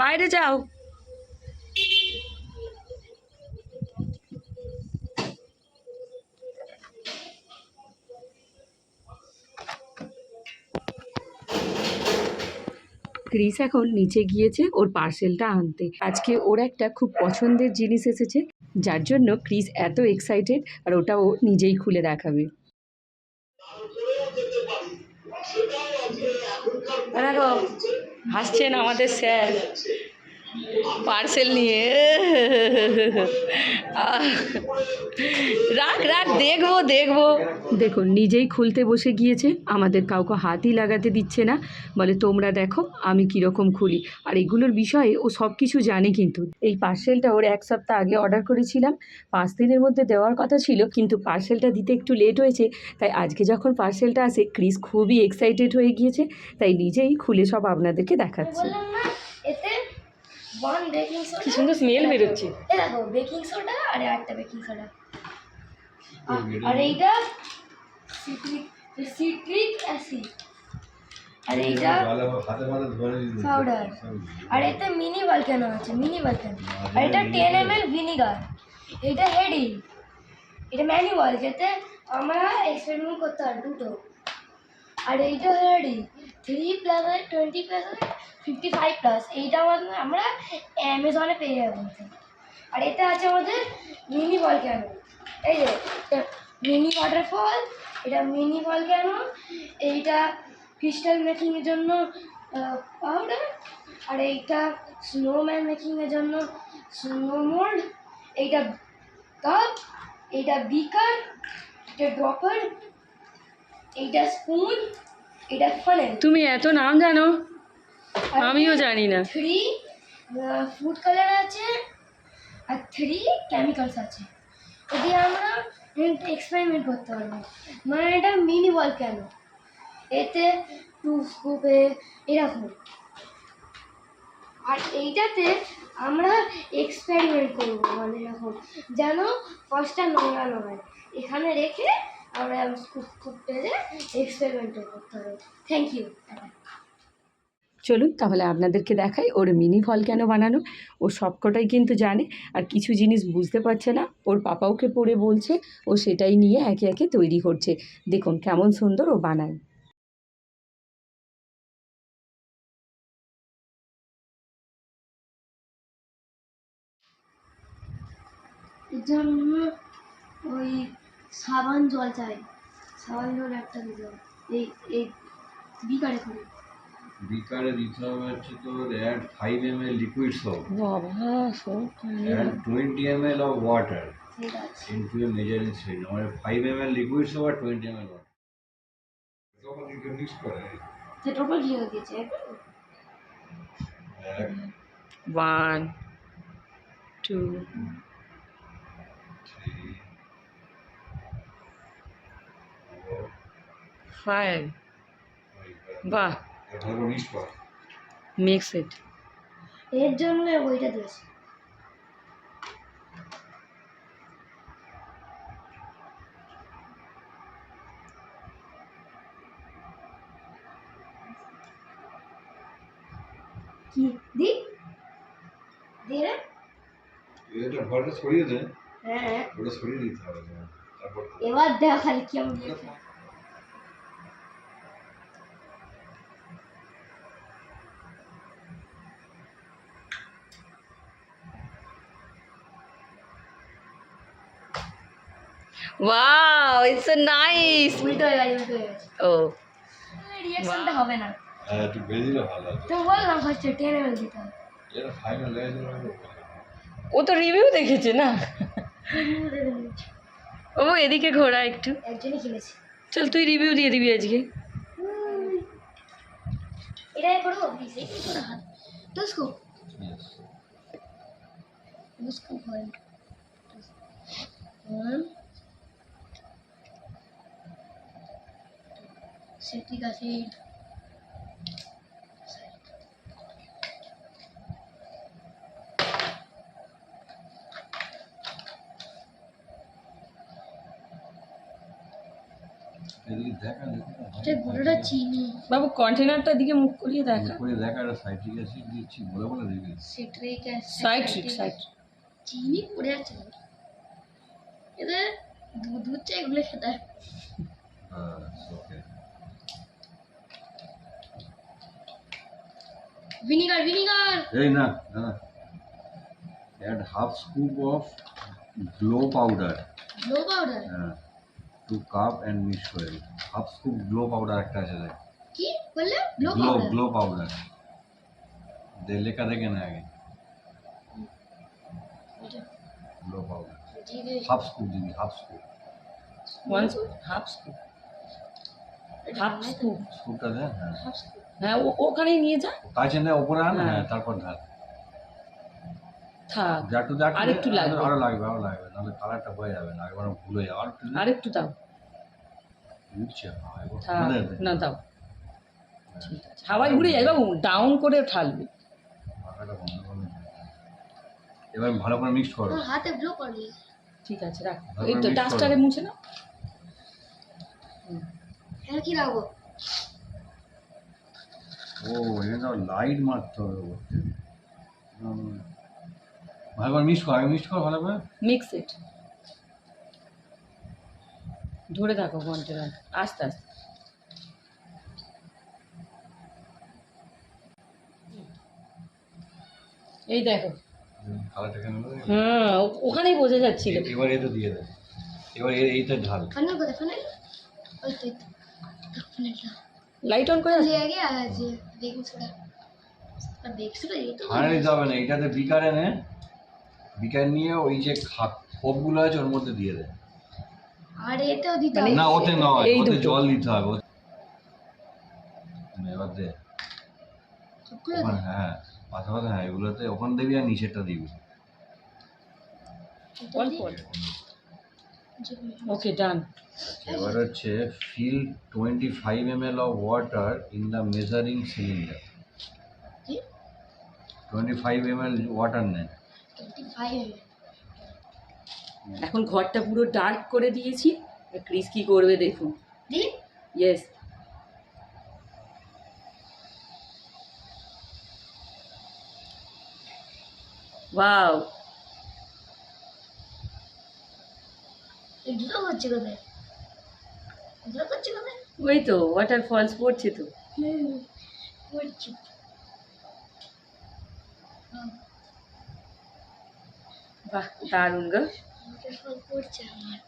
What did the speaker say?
বাইরে যাও। ক্রিস এখন নিচে গিয়েছে ওর পার্সেলটা আনতে। আজকে ওর একটা খুব পছন্দের জিনিস এসেছে যার জন্য ক্রিস এত এক্সাইটেড আর ওটা ও নিজেই খুলে দেখাবে। দেখো হাসছেন আমাদের স্যার পার্সেল নিয়ে। রাখ রাখ, দেখব দেখব। দেখুন, নিজেই খুলতে বসে গিয়েছে, আমাদের কাউকে হাতই লাগাতে দিচ্ছে না। বলে, তোমরা দেখো, আমি কীরকম খুলি। আর এগুলোর বিষয়ে ও সব কিছু জানে কিন্তু। এই পার্সেলটা ওর এক সপ্তাহ আগে অর্ডার করেছিলাম। পাঁচ দিনের মধ্যে দেওয়ার কথা ছিল, কিন্তু পার্সেলটা দিতে একটু লেট হয়েছে। তাই আজকে যখন পার্সেলটা আসে, ক্রিস খুবই এক্সাইটেড হয়ে গিয়েছে। তাই নিজেই খুলে সব আপনাদেরকে দেখাচ্ছে। ওয়ান বেকিং সোডা কি সুন্দর স্মেল বেরোচ্ছে। এ দেখো বেকিং সোডা আর একটা বেকিং সোডা আর এইটা সিট্রিক সিট্রিক অ্যাসিড আর এইটা পাউডার আর এতে মিনি ভলক্যানো আছে মিনি ভলক্যানো আর এটা টেন এম এল ভিনিগার এটা হেডি এটা ম্যানুয়াল যেতে আমরা এক্সপেরিমেন্ট করতে হয় দুটো। আর এইটা হেডি three plus twenty plus fifty five plus এইটা আমাদের, আমরা অ্যামাজনে পেয়ে যাব আর এতে আছে আমাদের মিনি ভলক্যানো এই যে মিনি ওয়াটারফল এটা মিনি ভলক্যানো এইটা ক্রিস্টাল মেকিংয়ের জন্য পাউডার আর এইটা স্নোম্যান মেকিংয়ের জন্য স্নো মোল্ড এইটা কাপ এইটা বিকার এটা ড্রপার এইটা স্পুন এটা ফানেল তুমি এত নাম জানো? আমিও জানি না। থ্রি ফুড কালার আছে আর থ্রি কেমিক্যালস আছে। এটি আমরা এক্সপেরিমেন্ট করতে পারব। মানে এটা মিনি বল কেন? এতে টু স্কুপে এরকম। আর এইটাতে আমরা এক্সপেরিমেন্ট করব মানে এরকম। যেন ফার্স্টটা নোংরা নয়। এখানে রেখে আমরা স্কুপ স্কুপ পেজে এক্সপেরিমেন্ট করতে হবে। থ্যাংক ইউ চলুন তাহলে আপনাদেরকে দেখাই ওর মিনি ফল কেন বানানো। ও সবকটাই কিন্তু জানে আর কিছু জিনিস বুঝতে পারছে না। ওর পাপা ওকে পড়ে বলছে ও সেটাই নিয়ে একে একে তৈরি করছে। দেখুন কেমন সুন্দর ও বানায়। জন্য ওই সাবান জল চাই। সাবান জল একটা দিতে হবে। এই এই বিকারে করে। বিকারে দিতে হবে হচ্ছে তোর add five M L liquid soap add twenty M L of water ঠিক আছে। ইন্টু এ মেজারিং সিলিন্ডার মানে five M L liquid soap আর টোয়েন্টি এম এল ওয়াটার তখন এটা মিক্স করে সেটার উপর ঘি দিয়েছে এক ওয়ান টু থ্রি ফাইভ বাহ। মিক্স ইট এর জন্য ওইটা দিয়েছে। কি? দি? দি রে। এটা সরিয়ে দে। হ্যাঁ। ওটা সরিয়ে দিতে হবে। তারপর এবার দেখ খালি কেমন দিয়েছে। ওয়াও ইটস আ নাইস উল্টো হয়ে গেছে ও। রিয়াকশনটা হবে না। হ্যাঁ একটু বেশি ভালো তো বললাম ফার্স্টে টেন এম দিতে এটা ফাইনাল লেগেছে ও তো রিভিউ দেখেছে না? ও এদিকে ঘোরা একটু। একজনই চল তুই রিভিউ দিয়ে দিবি আজকে। করে হাত। তো স্কুপ হয় সিট্রিক অ্যাসিড এদিকে দেখা দেখো এটা পুরোটা চিনি। বাবু কন্টেনারটার দিকে মুখ করিয়ে দেখা। করে দেখা একটা সাইট্রিক অ্যাসিড দিচ্ছি বলে বলে দিবি সিট্রিক সাইড ট্রিক সাইড চিনি পড়ে আছে এদের দুধ হচ্ছে এগুলো খেতে। হ্যাঁ ওকে ভিনিগার ভিনিগার এই না না add half scoop of glow powder low powder হ্যাঁ টু কাপ অ্যান্ড মিক্স করে হাফ স্কুপ গ্লো পাউডার একটা আছে দেখ কি বললে? লো গ্লো পাউডার গ্লো পাউডার দে লেখা দেখে না আগে। গ্লো পাউডার জিরে হাফ স্কুপ দিবি half scoop one half scoop half scoop স্কুপটা দে হ্যাঁ। হ্যাঁ ও- ওখানেই নিয়ে যা কাছে নে ওপরে আন হ্যাঁ। হ্যাঁ তারপর ঢাল। থাক একটু দেখ আর একটু লাগবে। আরও লাগবে আরও লাগবে নাহলে কালারটা হয়ে যাবে না একবার ভুলে যাবে আর একটু। আর একটু দাও। উঠছে হ্যাঁ, দে। না দাও। ঠিক আছে। হাওয়ায় ঘুরে যাই বাবু ডাউন করে ঠালবে। এবার ভালো করে মিক্স করো। হাতে ব্লো করলি। ঠিক আছে রাখ। এই তো ডাস্টারে মুছে নাও। হ্যাঁ কি রাখব ও এখানে তো লাইট মারতে হবে করতে ভালো করে মিক্স কর আগে মিক্স কর ভালো করে। মিক্স ইট ধরে থাকো আস্তে আস্তে। এই দেখো? হ্যাঁ ওখানেই বোঝা যাচ্ছিল। এ- এবার এটা দিয়ে দে। এবার এ- এইটা ঢাল। ওই তো এই তো। ফানেলটা লাইট অন করে আসো। ले गया आज बेकिंग सोडा और बेकिंग सोडा ये तो ঠান্ডা দিতে হবে না এটাতে বিকার এনে বিকার নিয়ে ওই যে খা- খোপগুলো আছে ওর মধ্যে দিয়ে দে আর এটাও দিতে মানে হবে না ওতে নয় এই ওতে দুটো। জল দিতে হবে ওতে- এবার দে সবগুলো ওখানে হ্যাঁ মাথা মাথা হ্যাঁ এগুলোতে ওখান দিবি আর নিচেরটা দিবি অল্প অল্প ওকে ডান এবার হচ্ছে fill twenty five M L of water in the measuring cylinder twenty five M L water নেন এখন ঘরটা পুরো ডার্ক করে দিয়েছি ক্রিস কি করবে দেখুন। ইয়েস ওয়াও এগুলো হচ্ছে কোথায়? ওই তো ওয়াটার ফলস পড়ছে তো। হুম বাহ দারুণ গো। পড়ছে আমার।